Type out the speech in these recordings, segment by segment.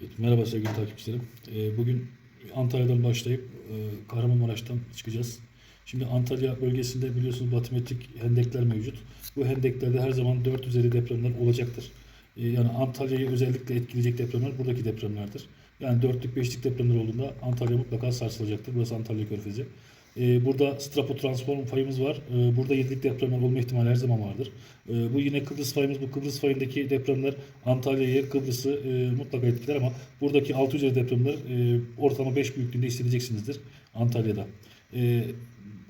Evet, merhaba sevgili takipçilerim. Ee, bugün Antalya'dan başlayıp e, Kahramanmaraş'tan çıkacağız. Şimdi Antalya bölgesinde biliyorsunuz batimetrik hendekler mevcut. Bu hendeklerde her zaman 4 üzeri depremler olacaktır. Ee, yani Antalya'yı özellikle etkileyecek depremler buradaki depremlerdir. Yani 4'lük 5'lik depremler olduğunda Antalya mutlaka sarsılacaktır. Burası Antalya Körfezi. Ee, burada strapo transform fayımız var. Ee, burada 7'lik depremler olma ihtimali her zaman vardır. Ee, bu yine Kıbrıs fayımız. Bu Kıbrıs fayındaki depremler Antalya'yı, Kıbrıs'ı e, mutlaka etkiler ama buradaki 6 üzeri depremler e, ortalama 5 büyüklüğünde hissedeceksinizdir Antalya'da.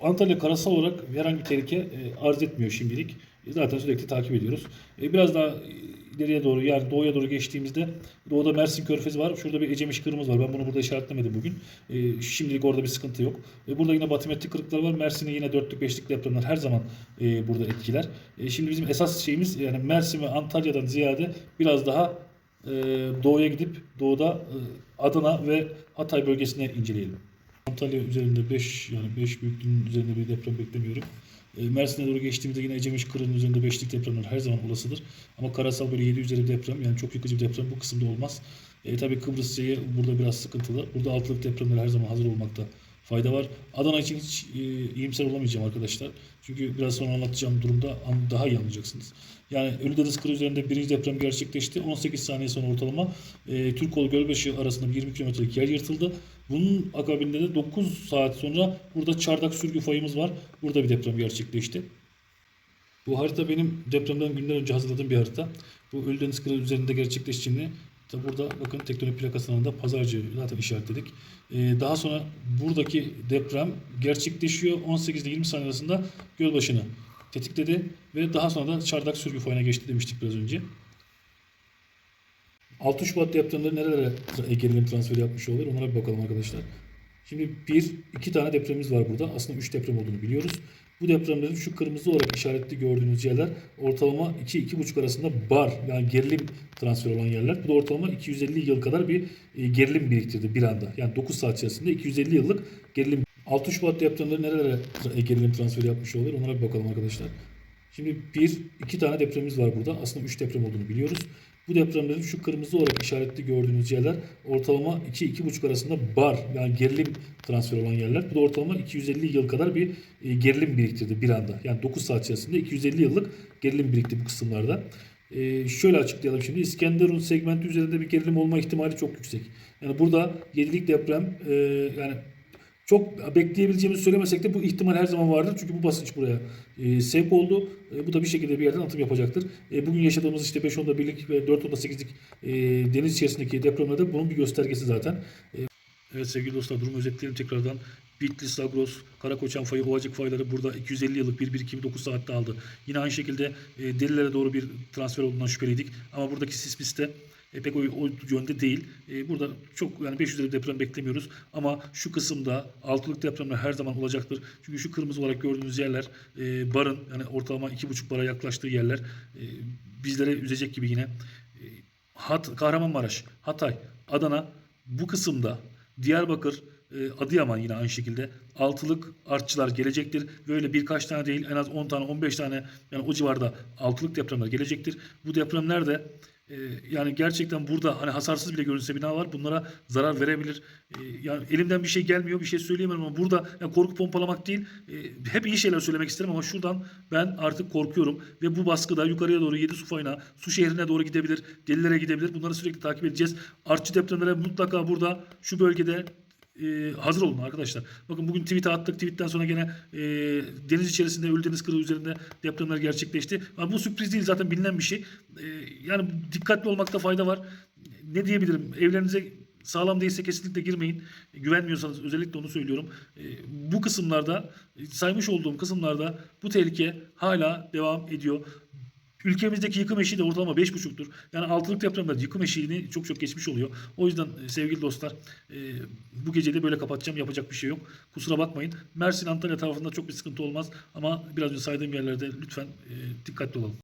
Antalya karasal olarak herhangi bir tehlike e, arz etmiyor şimdilik. Zaten sürekli takip ediyoruz. Biraz daha ileriye doğru yani doğuya doğru geçtiğimizde doğuda Mersin Körfezi var. Şurada bir Ecemiş Kırımız var. Ben bunu burada işaretlemedim bugün. E, Şimdilik orada bir sıkıntı yok. E, Burada yine batimetrik kırıklar var. Mersin'in yine 4'lük 5'lik depremler her zaman e, burada etkiler. E, Şimdi bizim esas şeyimiz yani Mersin ve Antalya'dan ziyade biraz daha e, doğuya gidip doğuda e, Adana ve Hatay bölgesine inceleyelim. Antalya üzerinde 5 yani 5 büyüklüğünün üzerinde bir deprem beklemiyorum. E, Mersin'e doğru geçtiğimizde yine Ecemiş Kırı'nın üzerinde 5'lik depremler her zaman olasıdır. Ama karasal böyle 7 üzeri deprem yani çok yıkıcı bir deprem bu kısımda olmaz. E, tabii Kıbrıs burada biraz sıkıntılı. Burada altılık depremler her zaman hazır olmakta fayda var. Adana için hiç e, iyimser olamayacağım arkadaşlar. Çünkü biraz sonra anlatacağım durumda daha iyi anlayacaksınız. Yani Ölüdeniz Kırı üzerinde birinci deprem gerçekleşti. 18 saniye sonra ortalama e, Türkoğlu Gölbaşı arasında bir 20 kilometrelik yer yırtıldı. Bunun akabinde de 9 saat sonra burada Çardak Sürgü fayımız var. Burada bir deprem gerçekleşti. Bu harita benim depremden günler önce hazırladığım bir harita. Bu Ölüdeniz Kırı üzerinde gerçekleştiğini Tabi burada bakın tektonik plakasının da pazarcı zaten işaretledik. Ee, daha sonra buradaki deprem gerçekleşiyor. 18 ile 20 saniye arasında Gölbaşı'nı tetikledi ve daha sonra da Çardak Sürgü fayına geçti demiştik biraz önce. 6 Şubat depremleri nerelere gerilim transferi yapmış olur? Onlara bir bakalım arkadaşlar. Şimdi bir, iki tane depremimiz var burada. Aslında üç deprem olduğunu biliyoruz. Bu depremlerin şu kırmızı olarak işaretli gördüğünüz yerler ortalama 2-2,5 arasında bar yani gerilim transferi olan yerler. Bu da ortalama 250 yıl kadar bir e, gerilim biriktirdi bir anda. Yani 9 saat içerisinde 250 yıllık gerilim. 6 Şubat depremleri nerelere tra- gerilim transferi yapmış olur? Onlara bir bakalım arkadaşlar. Şimdi bir, iki tane depremimiz var burada. Aslında üç deprem olduğunu biliyoruz. Bu depremlerin şu kırmızı olarak işaretli gördüğünüz yerler ortalama 2-2,5 arasında bar yani gerilim transferi olan yerler. Bu da ortalama 250 yıl kadar bir e, gerilim biriktirdi bir anda. Yani 9 saat içerisinde 250 yıllık gerilim birikti bu kısımlarda. E, şöyle açıklayalım şimdi. İskenderun segmenti üzerinde bir gerilim olma ihtimali çok yüksek. Yani burada 7'lik deprem e, yani çok bekleyebileceğimizi söylemesek de bu ihtimal her zaman vardır. Çünkü bu basınç buraya e, sevk oldu. E, bu da bir şekilde bir yerden atım yapacaktır. E, bugün yaşadığımız işte 5.10'da birlik ve 4.10'da 8'lik e, deniz içerisindeki depremlerde bunun bir göstergesi zaten. E, evet sevgili dostlar durumu özetleyelim tekrardan. Bitlis, Zagros, Karakoçan fayı, Ovacık fayları burada 250 yıllık bir birikimi 9 saatte aldı. Yine aynı şekilde e, delilere doğru bir transfer olduğundan şüpheliydik. Ama buradaki sismiste e, pek o, o yönde değil. E, burada çok yani 500 lira deprem beklemiyoruz. Ama şu kısımda altılık depremler her zaman olacaktır. Çünkü şu kırmızı olarak gördüğünüz yerler e, barın yani ortalama 2,5 bara yaklaştığı yerler e, bizlere üzecek gibi yine. E, Hat, Kahramanmaraş, Hatay, Adana bu kısımda Diyarbakır, e, Adıyaman yine aynı şekilde altılık artçılar gelecektir. Böyle birkaç tane değil en az 10 tane 15 tane yani o civarda altılık depremler gelecektir. Bu depremler de e, yani gerçekten burada hani hasarsız bile görünse bina var bunlara zarar verebilir. E, yani elimden bir şey gelmiyor bir şey söyleyemem ama burada yani korku pompalamak değil e, hep iyi şeyler söylemek isterim ama şuradan ben artık korkuyorum ve bu baskıda yukarıya doğru 7 su fayına su şehrine doğru gidebilir delilere gidebilir bunları sürekli takip edeceğiz. Artçı depremlere mutlaka burada şu bölgede e, hazır olun arkadaşlar. Bakın bugün tweet'e attık. Tweet'ten sonra gene e, deniz içerisinde Ölüdeniz Kırığı üzerinde depremler gerçekleşti. Ama bu sürpriz değil zaten bilinen bir şey. E, yani dikkatli olmakta fayda var. Ne diyebilirim? Evlerinize sağlam değilse kesinlikle girmeyin. Güvenmiyorsanız özellikle onu söylüyorum. E, bu kısımlarda saymış olduğum kısımlarda bu tehlike hala devam ediyor. Ülkemizdeki yıkım eşiği de ortalama 5,5'tur. Yani altılık depremler yıkım eşiğini çok çok geçmiş oluyor. O yüzden e, sevgili dostlar e, bu geceyi de böyle kapatacağım. Yapacak bir şey yok. Kusura bakmayın. Mersin, Antalya tarafında çok bir sıkıntı olmaz. Ama biraz önce saydığım yerlerde lütfen e, dikkatli olalım.